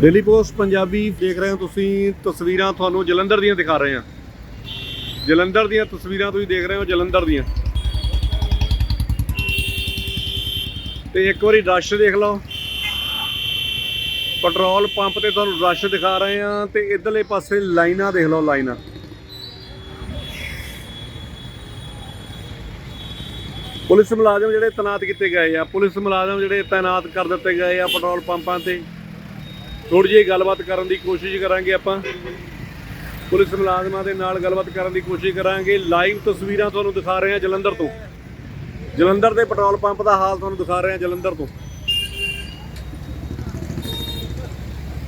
Daily post Punjabi ਦੇਖ ਰਹੇ ਹੋ ਤੁਸੀਂ, ਤਸਵੀਰਾਂ ਤੁਹਾਨੂੰ ਜਲੰਧਰ ਦੀਆਂ ਦਿਖਾ ਰਹੇ ਹਾਂ। ਜਲੰਧਰ ਦੀਆਂ ਤਸਵੀਰਾਂ ਤੁਸੀਂ ਦੇਖ ਰਹੇ ਹੋ, ਜਲੰਧਰ ਦੀਆਂ। ਤੇ ਇੱਕ ਵਾਰੀ ਰਸ਼ ਦੇਖ ਲਓ। ਪੈਟਰੋਲ ਪੰਪ ਤੇ ਤੁਹਾਨੂੰ ਰਸ਼ ਦਿਖਾ ਰਹੇ ਹਾਂ ਤੇ ਇਧਰਲੇ ਪਾਸੇ ਲਾਈਨਾਂ ਦੇਖ ਲਓ, ਲਾਈਨਾਂ। ਪੁਲਿਸ ਮੁਲਾਜ਼ਮ ਜਿਹੜੇ ਤੈਨਾਤ ਕੀਤੇ ਗਏ ਆ, ਪੁਲਿਸ ਮੁਲਾਜ਼ਮ ਜਿਹੜੇ ਤਾਇਨਾਤ ਕਰ ਦਿੱਤੇ ਗਏ ਆ ਪੈਟਰੋਲ ਪੰਪਾਂ ਤੇ। ਥੋੜੀ ਜਿਹੀ ਗੱਲਬਾਤ ਕਰਨ ਦੀ ਕੋਸ਼ਿਸ਼ ਕਰਾਂਗੇ ਆਪਾਂ। ਪੁਲਿਸ ਮੁਲਾਜ਼ਮਾਂ ਦੇ ਨਾਲ ਗੱਲਬਾਤ ਕਰਨ ਦੀ ਕੋਸ਼ਿਸ਼ ਕਰਾਂਗੇ। ਲਾਈਵ ਤਸਵੀਰਾਂ ਤੁਹਾਨੂੰ ਦਿਖਾ ਰਹੇ ਹਾਂ ਜਲੰਧਰ ਤੋਂ। ਜਲੰਧਰ ਦੇ ਪੈਟਰੋਲ ਪੰਪ ਦਾ ਹਾਲ ਤੁਹਾਨੂੰ ਦਿਖਾ ਰਹੇ ਹਾਂ ਜਲੰਧਰ ਤੋਂ।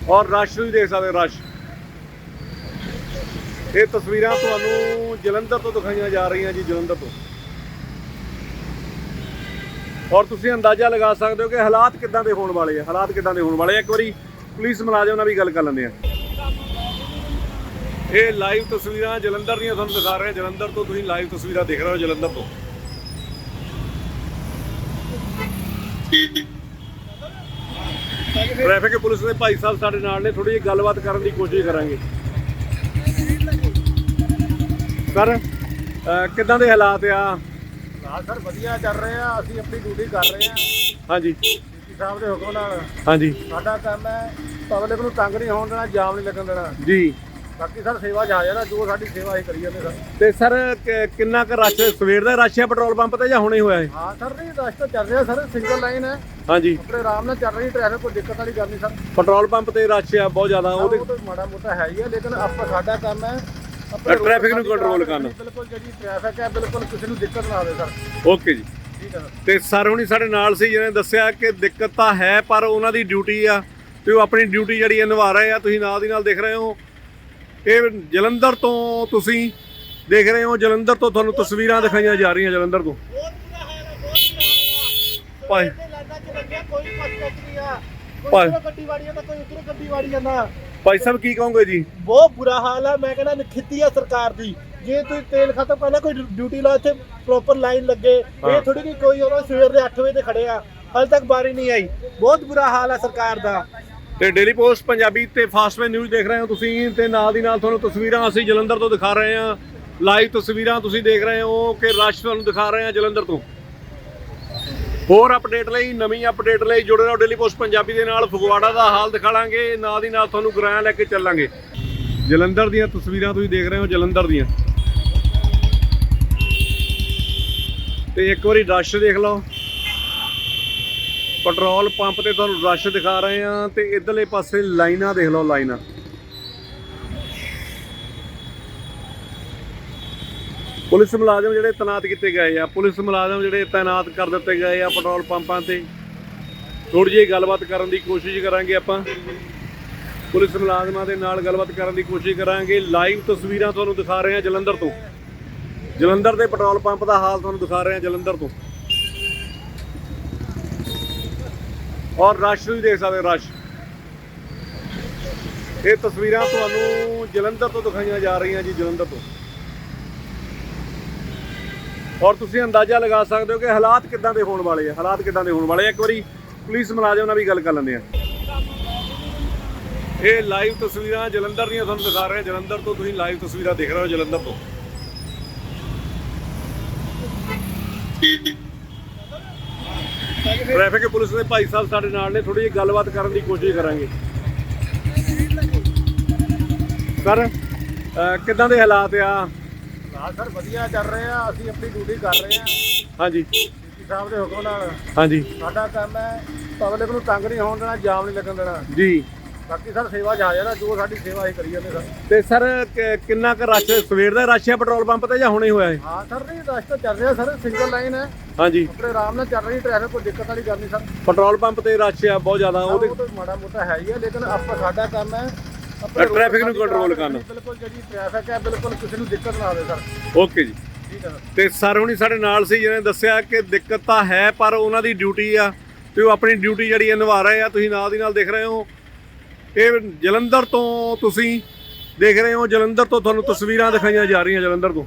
ਔਰ ਰਸ਼ ਵੀ ਦੇਖ ਸਕਦੇ ਰਸ਼। ਇਹ ਤਸਵੀਰਾਂ ਤੁਹਾਨੂੰ ਜਲੰਧਰ ਤੋਂ ਦਿਖਾਈਆਂ ਜਾ ਰਹੀਆਂ ਜੀ, ਜਲੰਧਰ ਤੋਂ। ਔਰ ਤੁਸੀਂ ਅੰਦਾਜ਼ਾ ਲਗਾ ਸਕਦੇ ਹੋ ਕਿ ਹਾਲਾਤ ਕਿੱਦਾਂ ਦੇ ਹੋਣ ਵਾਲੇ ਆ, ਹਾਲਾਤ ਕਿੱਦਾਂ ਦੇ ਹੋਣ ਵਾਲੇ ਆ? ਇੱਕ ਵਾਰੀ ਪੁਲਿਸ ਮੁਲਾਜ਼ਮ ਨਾਲ ਵੀ ਗੱਲ ਕਰ ਲੈਂਦੇ ਆ। ਇਹ ਲਾਈਵ ਤਸਵੀਰਾਂ ਜਲੰਧਰ ਦੀਆਂ ਤੁਹਾਨੂੰ ਦਿਖਾ ਰਹੇ ਜਲੰਧਰ ਤੋਂ ਤੁਸੀਂ ਲਾਈਵ ਤਸਵੀਰਾਂ ਦੇਖ ਰਹੇ ਹੋ ਜਲੰਧਰ ਤੋਂ। ਟ੍ਰੈਫਿਕ ਪੁਲਿਸ ਦੇ ਭਾਈ ਸਾਹਿਬ ਸਾਡੇ ਨਾਲ ਨੇ। ਥੋੜੀ ਜਿਹੀ ਗੱਲਬਾਤ ਕਰਨ ਦੀ ਕੋਸ਼ਿਸ਼ ਕਰਾਂਗੇ। ਸਰ ਕਿੱਦਾਂ ਦੇ ਹਾਲਾਤ ਆ? ਹਾਂ ਸਰ ਵਧੀਆ ਚੱਲ ਰਹੇ ਆ। ਅਸੀਂ ਆਪਣੀ ਡਿਊਟੀ ਕਰ ਰਹੇ ਆ। ਹਾਂਜੀ। ਡੀਸੀ ਸਾਹਿਬ ਦੇ ਹੁਕਮ ਨਾਲ ਹਾਂਜੀ। ਸਾਡਾ ਕੰਮ ਹੈ ਪਬਲਿਕ ਨੂੰ ਤੰਗ ਨਹੀਂ ਹੋਣ ਦੇਣਾ ਜਾਮ ਨਹੀਂ ਲੱਗਣ ਦੇਣਾ। ਜੀ। ਬਾਕੀ ਸਰ ਸੇਵਾ ਜਾ ਜਾਣਾ ਜੋ ਸਾਡੀ ਸੇਵਾ ਅਸੀਂ ਕਰੀ ਜਾਂਦੇ ਸਰ। ਤੇ ਸਰ ਕਿ- ਕਿੰਨਾ ਕੁ ਰਸ਼ ਸਵੇਰ ਦਾ ਰਸ਼ ਹੈ ਪੈਟਰੋਲ ਪੰਪ ਤੇ ਜਾਂ ਹੁਣੇ ਹੋਇਆ ਹੈ ਹਾਂ ਸਰ ਨਹੀਂ ਰਸ਼ ਤਾਂ ਚੱਲ ਰਿਹਾ ਸਰ ਸਿੰਗਲ ਲਾਈਨ ਹੈ। ਹਾਂਜੀ। ਆਪਣੇ ਆਰਾਮ ਨਾਲ ਚੱਲ ਰਹੀ ਟ੍ਰੈਫਿਕ ਕੋਈ ਦਿੱਕਤ ਵਾਲੀ ਗੱਲ ਨਹੀਂ ਸਰ। ਪੈਟਰੋਲ ਪੰਪ ਤੇ ਰਸ਼ ਆ ਬਹੁਤ ਜ਼ਿਆਦਾ ਉਹ ਤਾਂ ਮਾੜਾ ਮੋਟਾ ਹੈ ਹੀ ਹੈ ਲੇਕਿਨ ਆਪਾਂ ਸਾਡਾ ਕੰਮ ਹੈ ਆਪਣੇ traffic ਨੂੰ ਰੋਡ control ਕਰਨਾ। ਬਿਲਕੁਲ ਜਿਹੜੀ ਟ੍ਰੈਫਿਕ ਹੈ ਬਿਲਕੁਲ ਕਿਸੇ ਨੂੰ ਦਿੱਕਤ ਨਾ ਆਵੇ ਸਰ। ਓਕੇ ਜੀ। ਤੇ ਸਰ ਹੁਣੀ ਸਾਡੇ ਨਾਲ ਸੀ ਜਿਹਨੇ ਦੱਸਿਆ ਕਿ ਦਿੱਕਤ ਤਾਂ ਹੈ, ਪਰ ਉਹਨਾਂ ਦੀ ਡਿਊਟੀ ਆ ਤੇ ਉਹ ਆਪਣੀ ਡਿਊਟੀ ਜਿਹੜੀ ਨਿਭਾ ਰਹੇ ਆ। ਤੁਸੀਂ ਨਾਲ ਦੀ ਨਾਲ ਦੇਖ ਰਹੇ ਹੋ। ਇਹ ਜਲੰਧਰ ਤੋਂ ਤੁਸੀਂ ਦੇਖ ਰਹੇ ਹੋ, ਜਲੰਧਰ ਤੋਂ ਤੁਹਾਨੂੰ ਤਸਵੀਰਾਂ ਦਿਖਾਈਆਂ ਜਾ ਰਹੀਆਂ ਜਲੰਧਰ ਤੋਂ। ਭਾਈ। ਭਾਈ। ਸਾਹਿਬ, ਕੀ ਕਹੋਗੇ ਜੀ? ਬਹੁਤ ਬੁਰਾ ਹਾਲ ਹੈ ਮੈਂ ਕਹਿੰਦਾ ਨਖਿੱਤੀ ਆ ਸਰਕਾਰ ਦੀ। ਜੇ ਤੁਸੀਂ ਤੇਲ ਖਤਮ ਕਰਨਾ ਕੋਈ ਡਿਊਟੀ ਲਾ ਇੱਥੇ ਪ੍ਰੋਪਰ ਲਾਈਨ ਲੱਗੇ। ਇਹ ਥੋੜੀ ਕਿ ਕੋਈ ਉਹਨਾਂ ਸਵੇਰ ਦੇ 8 ਵਜੇ ਤੇ ਖੜੇ ਆ। ਹਾਲੇ ਤੱਕ ਬਾਰੀ ਨਹੀਂ ਆਈ। ਬਹੁਤ ਬੁਰਾ ਹਾਲ ਹੈ ਸਰਕਾਰ ਦਾ। ਤੇ ਡੇਲੀ ਪੋਸਟ ਪੰਜਾਬੀ ਤੇ ਫਾਸਟਵੇ ਨਿਊਜ਼ ਦੇਖ ਰਹੇ ਹੋ ਤੁਸੀਂ। ਤੇ ਨਾਲ ਦੀ ਨਾਲ ਤੁਹਾਨੂੰ ਤਸਵੀਰਾਂ ਅਸੀਂ ਜਲੰਧਰ ਤੋਂ ਦਿਖਾ ਰਹੇ ਹਾਂ। ਲਾਈਵ ਤਸਵੀਰਾਂ ਤੁਸੀਂ ਦੇਖ ਰਹੇ ਹੋ ਕਿ ਰਸ਼ ਤੁਹਾਨੂੰ ਦਿਖਾ ਰਹੇ ਹਾਂ ਜਲੰਧਰ ਤੋਂ। ਹੋਰ ਅਪਡੇਟ ਲਈ ਨਵੀਂ ਅਪਡੇਟ ਲਈ ਜੁੜੇ ਰਹੋ ਡੇਲੀ ਪੋਸਟ ਪੰਜਾਬੀ ਦੇ ਨਾਲ। ਫਗਵਾੜਾ ਦਾ ਹਾਲ ਦਿਖਾਵਾਂਗੇ ਨਾਲ ਦੀ ਨਾਲ ਤੁਹਾਨੂੰ ਗਰਾਂ ਲੈ ਕੇ ਚੱਲਾਂਗੇ। ਜਲੰਧਰ ਦੀਆਂ ਤਸਵੀਰਾਂ ਤੁਸੀਂ ਦੇਖ ਰਹੇ ਹੋ ਜਲੰਧਰ ਦੀਆਂ। ਤੇ ਇੱਕ ਵਾਰੀ ਰਸ਼ ਦੇਖ ਲਓ। ਪੈਟਰੋਲ ਪੰਪ ਤੇ ਤੁਹਾਨੂੰ ਰਸ਼ ਦਿਖਾ ਰਹੇ ਹਾਂ ਤੇ ਇਧਰਲੇ ਪਾਸੇ ਲਾਈਨਾਂ ਦੇਖ ਲਓ, ਲਾਈਨਾਂ। ਪੁਲਿਸ ਮੁਲਾਜ਼ਮ ਜਿਹੜੇ ਤੈਨਾਤ ਕੀਤੇ ਗਏ ਆ, ਪੁਲਿਸ ਮੁਲਾਜ਼ਮ ਜਿਹੜੇ ਤੈਨਾਤ ਕਰ ਦਿੱਤੇ ਗਏ ਆ ਪੈਟਰੋਲ ਪੰਪਾਂ ਤੇ। ਥੋੜੀ ਜਿਹੀ ਗੱਲਬਾਤ ਕਰਨ ਦੀ ਕੋਸ਼ਿਸ਼ ਕਰਾਂਗੇ ਆਪਾਂ। ਪੁਲਿਸ ਮੁਲਾਜ਼ਮਾਂ ਦੇ ਨਾਲ ਗੱਲਬਾਤ ਕਰਨ ਦੀ ਕੋਸ਼ਿਸ਼ ਕਰਾਂਗੇ। ਲਾਈਵ ਤਸਵੀਰਾਂ ਤੁਹਾਨੂੰ ਦਿਖਾ ਰਹੇ ਹਾਂ ਜਲੰਧਰ ਤੋਂ। ਜਲੰਧਰ ਦੇ ਪੈਟਰੋਲ ਪੰਪ ਦਾ ਹਾਲ ਤੁਹਾਨੂੰ ਦਿਖਾ ਰਹੇ ਹਾਂ ਜਲੰਧਰ ਤੋਂ। ਔਰ ਰਸ਼ ਵੀ ਦੇਖ ਸਕਦੇ ਰਸ਼। ਇਹ ਤਸਵੀਰਾਂ ਤੁਹਾਨੂੰ ਜਲੰਧਰ ਤੋਂ ਦਿਖਾਈਆਂ ਜਾ ਰਹੀਆਂ ਜੀ, ਜਲੰਧਰ ਤੋਂ। ਔਰ ਤੁਸੀਂ ਅੰਦਾਜ਼ਾ ਲਗਾ ਸਕਦੇ ਹੋ ਕਿ ਹਾਲਾਤ ਕਿੱਦਾਂ ਦੇ ਹੋਣ ਵਾਲੇ ਆ, ਹਾਲਾਤ ਕਿੱਦਾਂ ਦੇ ਹੋਣ ਵਾਲੇ ਆ। ਇੱਕ ਵਾਰੀ ਪੁਲਿਸ ਮੁਲਾਜ਼ਮ ਨਾਲ ਵੀ ਗੱਲ ਕਰ ਲੈਂਦੇ ਆ। ਇਹ ਲਾਈਵ ਤਸਵੀਰਾਂ ਜਲੰਧਰ ਦੀਆਂ ਤੁਹਾਨੂੰ ਦਿਖਾ ਰਹੇ ਜਲੰਧਰ ਤੋਂ ਤੁਸੀਂ ਲਾਈਵ ਤਸਵੀਰਾਂ ਦੇਖ ਰਹੇ ਹੋ ਜਲੰਧਰ ਤੋਂ। ਟ੍ਰੈਫਿਕ ਪੁਲਿਸ ਦੇ ਭਾਈ ਸਾਹਿਬ ਸਾਡੇ ਨਾਲ ਨੇ ਥੋੜੀ ਜਿਹੀ ਗੱਲਬਾਤ ਕਰਨ ਦੀ ਕੋਸ਼ਿਸ਼ ਕਰਾਂਗੇ। ਸਰ ਕਿੱਦਾਂ ਦੇ ਹਾਲਾਤ ਆ? ਹਾਂ ਸਰ ਵਧੀਆ ਚੱਲ ਰਹੇ ਆ ਅਸੀਂ ਆਪਣੀ ਡਿਊਟੀ ਕਰ ਰਹੇ ਆ। ਹਾਂਜੀ। ਡੀਸੀ ਸਾਹਿਬ ਦੇ ਹੁਕਮ ਨਾਲ ਹਾਂਜੀ। ਸਾਡਾ ਕੰਮ ਹੈ ਪਬਲਿਕ ਨੂੰ ਤੰਗ ਨਹੀਂ ਹੋਣ ਦੇਣਾ ਜਾਮ ਨਹੀਂ ਲੱਗਣ ਦੇਣਾ। ਜੀ। ਬਾਕੀ ਸਰ ਸੇਵਾ ਜਾ ਜਾਣਾ ਜੋ ਸਾਡੀ ਸੇਵਾ ਅਸੀਂ ਕਰੀ ਜਾਂਦੇ ਸਰ। ਤੇ ਸਰ ਕਿ- ਕਿੰਨਾ ਕੁ ਰਸ਼ ਸਵੇਰ ਦਾ ਰਸ਼ ਹੈ ਪੈਟਰੋਲ ਪੰਪ ਤੇ ਜਾਂ ਹੁਣੇ ਹੋਇਆ ਹੈ ਹਾਂ ਸਰ ਨਹੀਂ ਰਸ਼ ਤਾਂ ਚੱਲ ਰਿਹਾ ਸਰ ਸਿੰਗਲ ਲਾਈਨ ਹੈ। ਹਾਂਜੀ। ਆਪਣੇ ਆਰਾਮ ਨਾਲ ਚੱਲ ਰਹੀ ਟ੍ਰੈਫਿਕ ਕੋਈ ਦਿੱਕਤ ਵਾਲੀ ਗੱਲ ਨਹੀਂ ਸਰ। ਪੈਟਰੋਲ ਪੰਪ ਤੇ ਰਸ਼ ਆ ਬਹੁਤ ਜ਼ਿਆਦਾ ਉਹਦੇ ਉਹ ਤਾਂ ਮਾੜਾ ਮੋਟਾ ਹੈ ਹੀ ਹੈ ਲੇਕਿਨ ਆਪਾਂ ਸਾਡਾ ਕੰਮ ਹੈ ਤਾਂ traffic ਨੂੰ control ਕਰਨਾ। ਬਿਲਕੁਲ ਜਿਹੜੀ ਟ੍ਰੈਫਿਕ ਹੈ ਬਿਲਕੁਲ ਕਿਸੇ ਨੂੰ ਦਿੱਕਤ ਨਾ ਆਵੇ ਸਰ। ਓਕੇ ਜੀ। ਠੀਕ ਹੈ ਸਰ। ਤੇ ਸਰ ਹੁਣੀ ਸਾਡੇ ਨਾਲ ਸੀ ਜਿਹਨੇ ਦੱਸਿਆ ਕਿ ਦਿੱਕਤ ਤਾਂ ਹੈ ਪਰ ਉਹਨਾਂ ਦੀ ਡਿਊਟੀ ਆ ਤੇ ਉਹ ਆਪਣੀ ਡਿਊਟੀ ਜਿਹੜੀ ਹੈ ਨਿਭਾ ਰਹੇ ਆ ਤੁਸੀਂ ਨਾਲ ਦੀ ਨਾਲ ਦੇਖ ਰਹੇ ਹੋ। ਇਹ ਜਲੰਧਰ ਤੋਂ ਤੁਸੀਂ ਦੇਖ ਰਹੇ ਹੋ ਜਲੰਧਰ ਤੋਂ ਤੁਹਾਨੂੰ ਤਸਵੀਰਾਂ ਦਿਖਾਈਆਂ ਜਾ ਰਹੀਆਂ ਜਲੰਧਰ ਤੋਂ।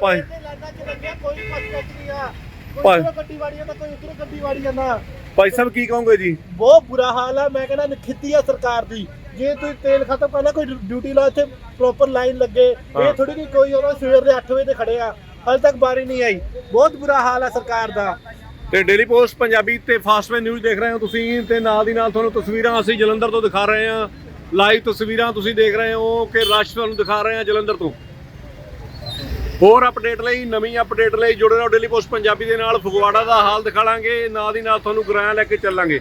ਭਾਈ। ਕੋਈ ਪਸਕਟ ਨਹੀਂ ਆ। ਕੋਈ ਭਾਈ। ਉਧਰੋਂ ਗੱਡੀ ਵਾੜੀ ਜਾਂਦਾ ਕੋਈ ਉਧਰੋਂ ਗੱਡੀ ਵਾੜੀ ਜਾਂਦਾ ਭਾਈ ਸਾਹਿਬ ਕੀ ਕਹੋਗੇ ਜੀ? ਬਹੁਤ ਬੁਰਾ ਹਾਲ ਹੈ ਮੈਂ ਕਹਿੰਦਾ ਨਖਿੱਤੀ ਆ ਸਰਕਾਰ ਦੀ। ਜੇ ਤੁਸੀਂ ਤੇਲ ਖਤਮ ਕਰਨਾ ਕੋਈ ਡਿਊਟੀ ਲਾ ਇੱਥੇ ਪ੍ਰੋਪਰ ਲਾਈਨ ਲੱਗੇ ਹਾਂ। ਇਹ ਥੋੜੀ ਕਿ ਕੋਈ ਉਹਨਾਂ ਸਵੇਰ ਦੇ 8 ਵਜੇ ਤੇ ਖੜੇ ਆ। ਹਾਲੇ ਤੱਕ ਬਾਰੀ ਨਹੀਂ ਆਈ। ਬਹੁਤ ਬੁਰਾ ਹਾਲ ਹੈ ਸਰਕਾਰ ਦਾ। ਤੇ ਡੇਲੀ ਪੋਸਟ ਪੰਜਾਬੀ ਤੇ ਫਾਸਟਵੇ ਨਿਊਜ਼ ਦੇਖ ਰਹੇ ਹੋ ਤੁਸੀਂ ਤੇ ਨਾਲ ਦੀ ਨਾਲ ਤੁਹਾਨੂੰ ਤਸਵੀਰਾਂ ਅਸੀਂ ਜਲੰਧਰ ਤੋਂ ਦਿਖਾ ਰਹੇ ਹਾਂ। ਲਾਈਵ ਤਸਵੀਰਾਂ ਤੁਸੀਂ ਦੇਖ ਰਹੇ ਹੋ ਕਿ ਰਸ਼ ਤੁਹਾਨੂੰ ਦਿਖਾ ਰਹੇ ਹਾਂ ਜਲੰਧਰ ਤੋਂ। ਹੋਰ ਅਪਡੇਟ ਲਈ, ਨਵੀਂ ਅਪਡੇਟ ਲਈ ਜੁੜੇ ਰਹੋ ਡੇਲੀ ਪੋਸਟ ਪੰਜਾਬੀ ਦੇ ਨਾਲ। ਫਗਵਾੜਾ ਦਾ ਹਾਲ ਦਿਖਾਵਾਂਗੇ ਨਾਲ ਦੀ ਨਾਲ ਤੁਹਾਨੂੰ ਗਰਾਂ ਲੈ ਕੇ ਚੱਲਾਂਗੇ।